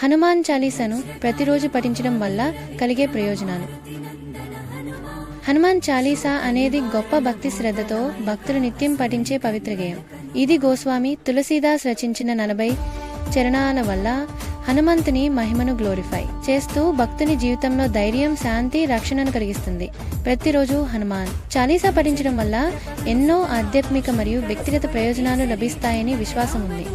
హనుమాన్ చాలీసాను ప్రతిరోజు పఠించడం వల్ల కలిగే ప్రయోజనాలు. హనుమాన్ చాలీసా అనేది గొప్ప భక్తి శ్రద్ధతో భక్తులు నిత్యం పఠించే పవిత్ర గేయం. ఇది గోస్వామి తులసీదాస్ రచించిన నలభై చరణాల వల్ల హనుమంతుని మహిమను గ్లోరిఫై చేస్తూ భక్తుని జీవితంలో ధైర్యం శాంతి రక్షణను కలిగిస్తుంది. ప్రతిరోజు హనుమాన్ చాలీసా పఠించడం వల్ల ఎన్నో ఆధ్యాత్మిక మరియు వ్యక్తిగత ప్రయోజనాలు లభిస్తాయని విశ్వాసం ఉంది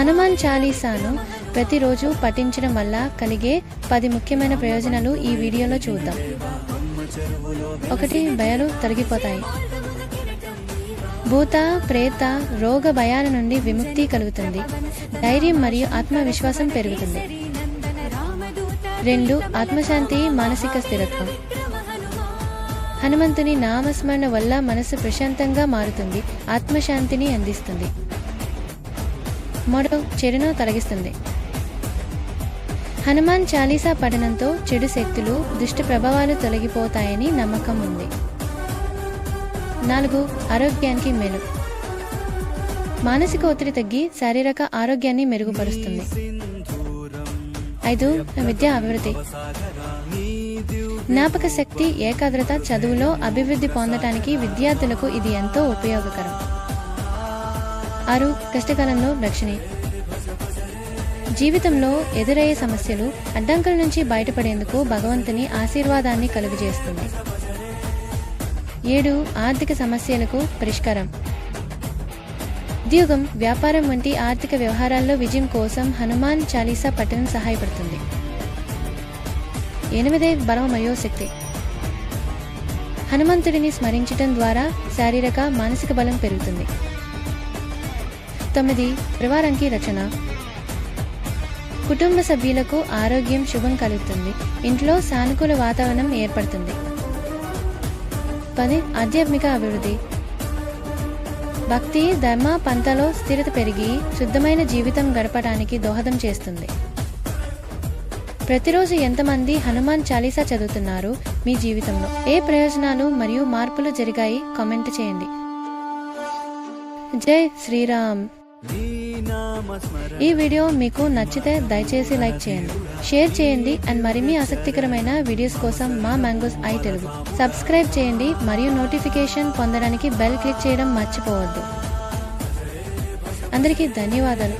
హనుమాన్ చాలీసాను ప్రతిరోజు పఠించడం వల్ల కలిగే పది ముఖ్యమైన ప్రయోజనాలు ఈ వీడియోలో చూద్దాం. ఒకటి భయాలు తొలగిపోతాయి. భూత ప్రేత రోగ భయాల నుండి విముక్తి కలుగుతుంది. ధైర్యం మరియు ఆత్మవిశ్వాసం పెరుగుతుంది. రెండు ఆత్మశాంతి మానసిక స్థిరత్వం. హనుమంతుని నామస్మరణ వల్ల మనసు ప్రశాంతంగా మారుతుంది ఆత్మశాంతిని అందిస్తుంది. మరో చెడును తొలగిస్తుంది హనుమాన్ చాలీసా పఠనంతో చెడు శక్తులు దుష్ట ప్రభావాలు తొలగిపోతాయని నమ్మకం ఉంది. నాలుగు ఆరోగ్యానికి మేలు. మానసిక ఒత్తిడి తగ్గి శారీరక ఆరోగ్యాన్ని మెరుగుపరుస్తుంది. ఐదు విద్యా అభివృద్ధి. జ్ఞాపక శక్తి ఏకాగ్రత చదువులో అభివృద్ధి పొందటానికి విద్యార్థులకు ఇది ఎంతో ఉపయోగకరం. ఆరు కష్టకాలంలో రక్షణ. జీవితంలో ఎదురయ్యే సమస్యలు అడ్డంకుల నుంచి బయటపడేందుకు భగవంతుని ఆశీర్వాదాన్ని కలుగజేస్తుంది. ఏడు ఆర్థిక సమస్యలకు పరిష్కారం. ఉద్యోగం వ్యాపారం వంటి ఆర్థిక వ్యవహారాల్లో విజయం కోసం హనుమాన్ చాలీసా పఠనం సహాయపడుతుంది. ఎనిమిదే బలం శక్తి హనుమంతుడిని స్మరించటం ద్వారా శారీరక మానసిక బలం పెరుగుతుంది. తొమ్మిది పరివారానికి రచన. కుటుంబ సభ్యులకు ఆరోగ్యం శుభం కలుగుతుంది. ఇంట్లో సానుకూల వాతావరణం ఏర్పడుతుంది. పది ఆధ్యాత్మిక అభివృద్ధి. భక్తి ధర్మ పంతలో స్థిరత పెరిగి శుద్ధమైన జీవితం గడపడానికి దోహదం చేస్తుంది. ప్రతిరోజు ఎంతమంది హనుమాన్ చాలీసా చదువుతున్నారు మీ జీవితంలో? ఏ ప్రయోజనాలు మరియు మార్పులు జరిగాయి? కామెంట్ చేయండి. జై శ్రీరామ్. ఈ వీడియో మీకు నచ్చితే దయచేసి లైక్ చేయండి షేర్ చేయండి అండ్ మరిన్ని ఆసక్తికరమైన వీడియోస్ కోసం మా మ్యాంగోస్ ఐ తెలుగు. సబ్స్క్రైబ్ చేయండి మరియు నోటిఫికేషన్ పొందడానికి బెల్ క్లిక్ చేయడం మర్చిపోవద్దు. అందరికీ ధన్యవాదాలు.